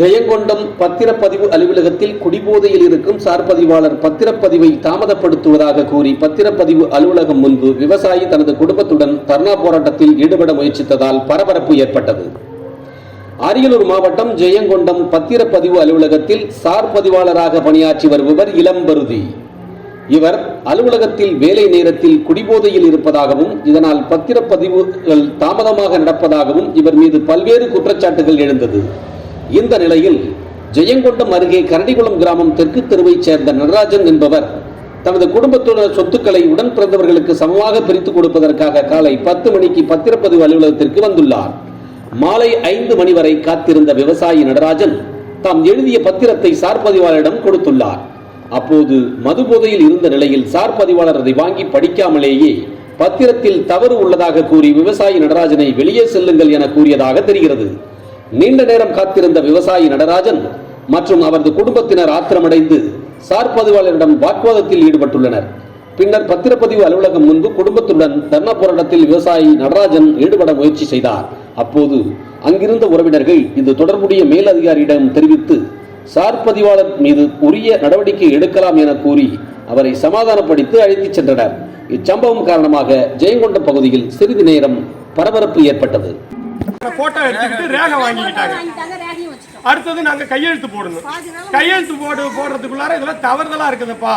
ஜெயங்கொண்டம் பத்திரப்பதிவு அலுவலகத்தில் குடிபோதையில் இருக்கும் சார் பதிவாளர் பத்திரப்பதிவை தாமதப்படுத்துவதாக கூறி பத்திரப்பதிவு அலுவலகம் முன்பு விவசாயி தனது குடும்பத்துடன் தர்ணா போராட்டத்தில் ஈடுபட முயற்சித்ததால் பரபரப்பு ஏற்பட்டது. அரியலூர் மாவட்டம் ஜெயங்கொண்டம் பத்திரப்பதிவு அலுவலகத்தில் சார் பதிவாளராக பணியாற்றி வருபவர் இளம்பருதி இவர் அலுவலகத்தில் வேலை நேரத்தில் குடிபோதையில் இருப்பதாகவும் இதனால் பத்திரப்பதிவுகள் தாமதமாக நடப்பதாகவும் இவர் மீது பல்வேறு குற்றச்சாட்டுகள் எழுந்தது. இந்த நிலையில் ஜெயங்கொண்டம் அருகே கரடிகுளம் கிராமம் தெற்கு தெருவைச் சேர்ந்த நடராஜன் என்பவர் தனது குடும்பத்துடன் சொத்துக்களை உடன் பிறந்தவர்களுக்கு சமமாக பிரித்துக் கொடுப்பதற்காக காலை பத்து மணிக்கு பத்திரப்பதிவு அலுவலகத்திற்கு வந்துள்ளார். மாலை ஐந்து மணி வரை காத்திருந்த விவசாயி நடராஜன் தாம் எழுதிய பத்திரத்தை சார் பதிவாளரிடம் கொடுத்துள்ளார். அப்போது மது போதையில் இருந்த நிலையில் சார் பதிவாளர் அதை வாங்கி படிக்காமலேயே பத்திரத்தில் தவறு உள்ளதாக கூறி விவசாயி நடராஜனை வெளியே செல்லுங்கள் என கூறியதாக தெரிகிறது. நீண்ட நேரம் காத்திருந்த விவசாயி நடராஜன் மற்றும் அவரது குடும்பத்தினர் ஆத்திரமடைந்து சார் பதிவாளரிடம் வாக்குவாதத்தில் ஈடுபட்டுள்ளனர். பின்னர் பத்திரப்பதிவு அலுவலகம் முன்பு குடும்பத்துடன் தர்ணா போராட்டத்தில் விவசாயி நடராஜன் ஈடுபட முயற்சி செய்தார். அப்போது அங்கிருந்த உறவினர்கள் இது தொடர்புடைய மேலதிகாரியிடம் தெரிவித்து சார் பதிவாளர் மீது உரிய நடவடிக்கை எடுக்கலாம் என கூறி அவரை சமாதானப்படுத்தி அழைத்துச் சென்றனர். இச்சம்பவம் காரணமாக ஜெயங்கொண்டம் பகுதியில் சிறிது நேரம் பரபரப்பு ஏற்பட்டது. போட்டோ எடுத்துக்கிட்டு ரேகை வாங்கிக்கிட்டாங்க. அடுத்தது நாங்க கையெழுத்து போடணும். கையெழுத்து போடு போடுறதுக்குள்ளார இதெல்லாம் தவறுதலா இருக்குதுப்பா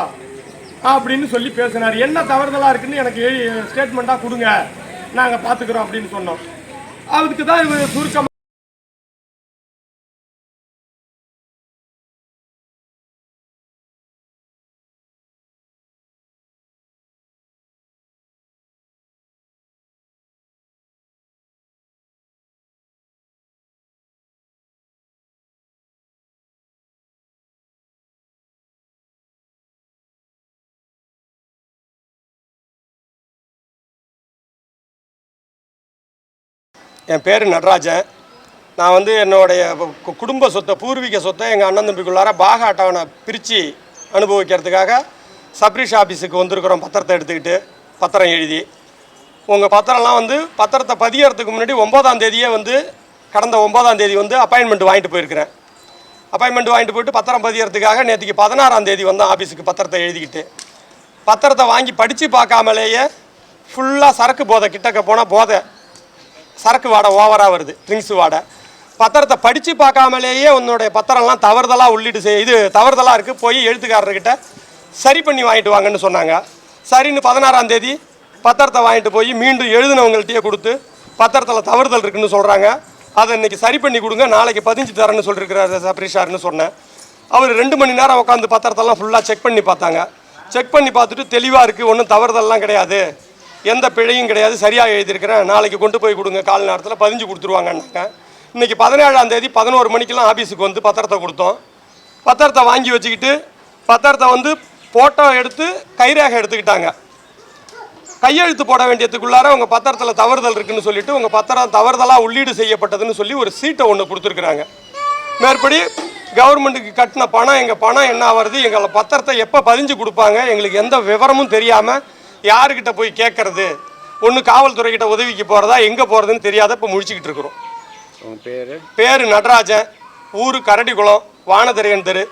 அப்படின்னு சொல்லி பேசினார். என்ன தவறுதலா இருக்குன்னு எனக்கு ஸ்டேட்மெண்ட்டாக கொடுங்க. நாங்க பாத்துக்கிறோம் அப்படின்னு சொன்னோம். அதுக்கு தான் இவர் சுருக்கமா என் பேர் நடராஜன். நான் வந்து என்னுடைய கு- குடும்ப சொத்தை பூர்வீக சொத்தை எங்கள் அண்ணன் தம்பிக்குள்ளார பாக அட்டவணை பிரித்து அனுபவிக்கிறதுக்காக சப்ரிஷ் ஆஃபீஸுக்கு வந்திருக்கிறோம் பத்திரத்தை எடுத்துக்கிட்டு பத்திரம் எழுதி. உங்கள் பத்திரம்லாம் வந்து பத்திரத்தை பதியறதுக்கு முன்னாடி ஒம்பதாம் தேதியே வந்து கடந்த ஒன்பதாம் தேதி வந்து அப்பாயின்மெண்ட் வாங்கிட்டு போயிருக்கிறேன். அப்பாயின்மெண்ட் வாங்கிட்டு போயிட்டு பத்திரம் பதியறதுக்காக நேற்றுக்கு பதினாறாம் தேதி வந்தேன் ஆஃபீஸுக்கு பத்திரத்தை எழுதிக்கிட்டு பத்திரத்தை வாங்கி படித்து பார்க்காமலேயே ஃபுல்லாக சரக்கு போதை கிட்டக்க போனால் போதை. சரக்கு வாடை ஓவராக வருது ட்ரிங்க்ஸ் வாடை. பத்திரத்தை படித்து பார்க்காமலேயே உன்னுடைய பத்திரம்லாம் தவறுதலாக உள்ளிட்டு செய் இது தவறுதலாக இருக்குது போய் எழுத்துக்காரர்கிட்ட சரி பண்ணி வாங்கிட்டு வாங்கன்னு சொன்னாங்க. சரின்னு பதினாறாம் தேதி பத்திரத்தை வாங்கிட்டு போய் மீண்டும் எழுதினவங்கள்ட்டயே கொடுத்து பத்திரத்தில் தவறுதல் இருக்குன்னு சொல்கிறாங்க அதை இன்னைக்கு சரி பண்ணி கொடுங்க நாளைக்கு பதிஞ்சு தரேன்னு சொல்லியிருக்கிறாரு சப்ரிஷார்னு சொன்னேன். அவர் ரெண்டு மணி நேரம் உட்காந்து பத்திரத்தெல்லாம் ஃபுல்லாக செக் பண்ணி பார்த்தாங்க. செக் பண்ணி பார்த்துட்டு தெளிவாக இருக்குது ஒன்றும் தவறுதல்லாம் கிடையாது. எந்த பிழையும் கிடையாது. சரியாக எழுதியிருக்கிறேன். நாளைக்கு கொண்டு போய் கொடுங்க. கால் நேரத்தில் பதிஞ்சு கொடுத்துருவாங்கன்னாங்க. இன்றைக்கி பதினேழாம் தேதி பதினோரு மணிக்கெலாம் ஆஃபீஸுக்கு வந்து பத்திரத்தை கொடுத்தோம். பத்திரத்தை வாங்கி வச்சுக்கிட்டு பத்திரத்தை வந்து ஃபோட்டோ எடுத்து கைரேகை எடுத்துக்கிட்டாங்க. கையெழுத்து போட வேண்டியதுக்குள்ளார உங்கள் பத்திரத்தில் தவறுதல் இருக்குன்னு சொல்லிட்டு உங்கள் பத்திரம் தவறுதலாக உள்ளீடு செய்யப்பட்டதுன்னு சொல்லி ஒரு சீட்டை ஒன்று கொடுத்துருக்குறாங்க. மேற்படி கவர்மெண்ட்டுக்கு கட்டின பணம் எங்கள் பணம் என்ன ஆகிறது எங்களை பத்திரத்தை எப்போ பதிஞ்சு கொடுப்பாங்க எங்களுக்கு எந்த விவரமும் தெரியாமல் யாருக்கிட்ட போய் கேட்கறது ஒன்று காவல்துறைக்கிட்ட உதவிக்கு போகிறதா எங்கே போகிறதுன்னு தெரியாத இப்போ முழிச்சுக்கிட்டு இருக்கிறோம். பேர்? பேர் நடராஜன் ஊர் கரடிக்குளம் வானதிரையன் தெரு.